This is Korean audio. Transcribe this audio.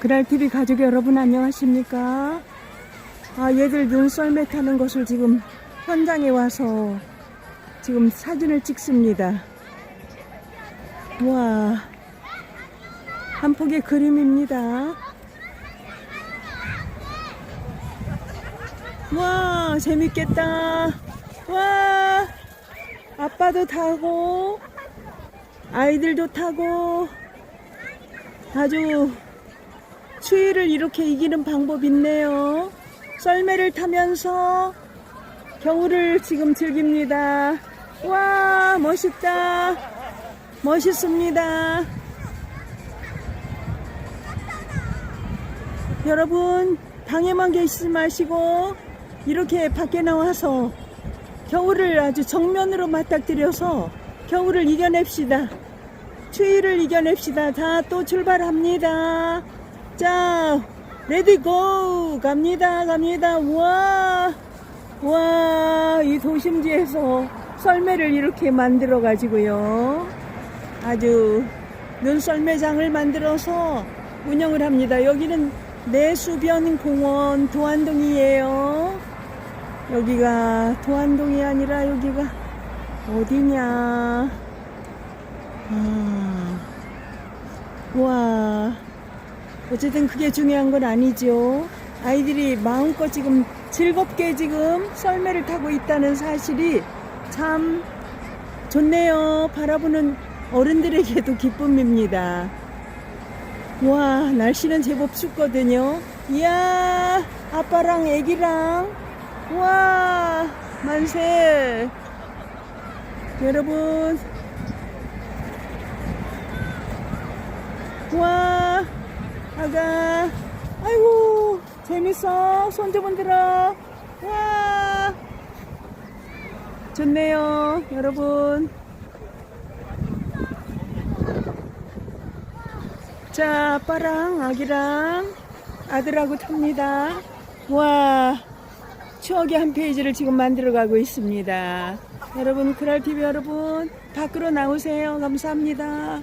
그랄TV 가족 여러분 안녕하십니까? 아, 얘들 눈썰매 타는 것을 지금 현장에 와서 지금 사진을 찍습니다. 와, 한 폭의 그림입니다. 와, 재밌겠다. 와, 아빠도 타고, 아이들도 타고, 아주 추위를 이렇게 이기는 방법 있네요. 썰매를 타면서 겨울을 지금 즐깁니다. 와, 멋있다. 멋있습니다. 여러분, 방에만 계시지 마시고, 이렇게 밖에 나와서 겨울을 아주 정면으로 맞닥뜨려서 겨울을 이겨냅시다. 추위를 이겨냅시다. 자, 또 출발합니다. 자, 레디 고! 갑니다, 갑니다. 와, 와, 이 도심지에서 썰매를 이렇게 만들어 가지고요. 아주 눈썰매장을 만들어서 운영을 합니다. 여기는 내수변 공원 도안동이에요. 여기가 도안동이 아니라 여기가 어디냐. 아, 와, 어쨌든 그게 중요한 건 아니죠. 아이들이 마음껏 지금 즐겁게 지금 썰매를 타고 있다는 사실이 참 좋네요. 바라보는 어른들에게도 기쁨입니다. 와, 날씨는 제법 춥거든요. 이야, 아빠랑 애기랑, 와, 만세. 여러분, 와, 아가, 아이고, 재밌어. 손 좀 흔들어. 와, 좋네요, 여러분. 자, 아빠랑 아기랑 아들하고 탑니다. 와, 추억의 한 페이지를 지금 만들어 가고 있습니다. 여러분, 그랄TV 여러분, 밖으로 나오세요. 감사합니다.